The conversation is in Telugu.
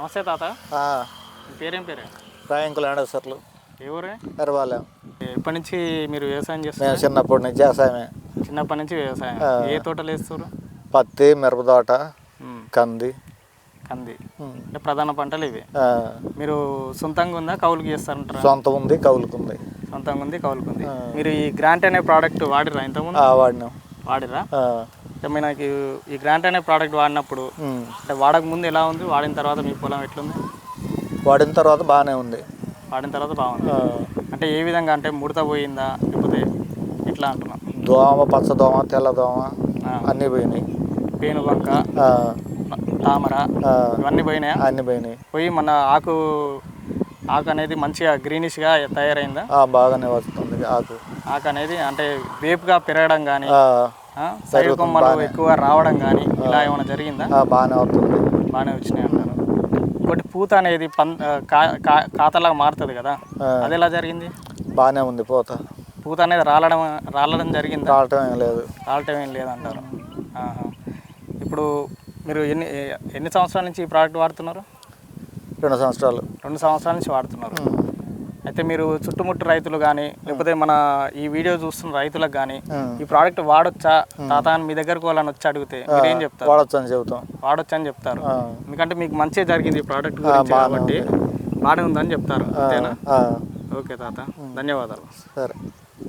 నమస్తే తాత. పేరేం పేరే? రాయంకులు ఎండసర్లు ఏ ఊరే? ఎరవాలెం ఎప్పటి నుంచి మీరు వ్యవసాయం చేస్తారు చిన్నప్పటి నుంచి వ్యవసాయమే. చిన్నప్పటి నుంచి వ్యవసాయం. ఏ తోటలు వేస్తారు? పత్తి మిరపతోట ఉమ్, కంది. కంది. ప్రధాన పంటలు ఇవి. మీరు సొంతంగా ఉందా కౌలుకి చేస్తారంటారా? సొంతం ఉంది కౌలుకుంది సొంతంగా ఉంది కౌలుకు ఉంది. మీరు ఈ గ్రాంట్ అనే ప్రోడక్ట్ వాడిరా ఇంతకుముందు? ఆ, వాడినాం. వాడిరా అంటే మనకి ఈ గ్రాంట్ అనే ప్రోడక్ట్ వాడినప్పుడు. అంటే వాడక ముందు ఎలా ఉంది? వాడిన తర్వాత మీ పొలం ఎట్లుంది? వాడిన తర్వాత బాగానే ఉంది. వాడిన తర్వాత బాగుంది. అంటే ఏ విధంగా? అంటే ముడత పోయిందా? లేకపోతే ఎట్లా అంటున్నా? దోమ పచ్చ దోమ తెల్ల దోమ. అన్నీ పోయినాయి. పేను బంక ఆ, తామర ఇవన్నీ పోయినాయా? అన్నీ పోయినాయి. పోయి మన ఆకు ఆకు అనేది మంచిగా గ్రీనిష్గా తయారైందా? బాగానే వస్తుంది ఆకు. ఆకు అనేది అంటే వేపుగా పెరగడం కానీ సైడ్ కొమ్మలు ఎక్కువ రావడం కానీ ఇలా ఏమైనా జరిగిందా? బాగానే వస్తుంది బాగానే వచ్చినాయి అంటారు. ఇంకోటి పూత అనేది పం కాతలాగా మారుతుంది కదా. అది ఎలా జరిగింది? బాగానే ఉంది పోత. పూత అనేది రాలడం రాలడం జరిగిందా? రావటం ఏం లేదు. రాలటం ఏం లేదంటారు. ఇప్పుడు మీరు ఎన్ని ఎన్ని సంవత్సరాల నుంచి ఈ ప్రోడక్ట్ వాడుతున్నారు? రెండు సంవత్సరాలు. రెండు సంవత్సరాల నుంచి వాడుతున్నారు. అయితే మీరు చుట్టుముట్టు రైతులు కానీ లేకపోతే మన ఈ వీడియో చూస్తున్న రైతులకు కానీ. ఈ ప్రోడక్ట్ వాడొచ్చా? తాత అని మీ దగ్గరకు వాళ్ళని వచ్చి అడిగితే మీరు ఏం చెప్తారు? వాడచ్చు అని చెబుతాం. వాడొచ్చా అని చెప్తారు ఎందుకంటే మీకు మంచిగా జరిగింది ఈ ప్రోడక్ట్ గురించి కాబట్టి బాగానే ఉందని చెప్తారు. అంతేనా? ఓకే తాత. ధన్యవాదాలు. సరే.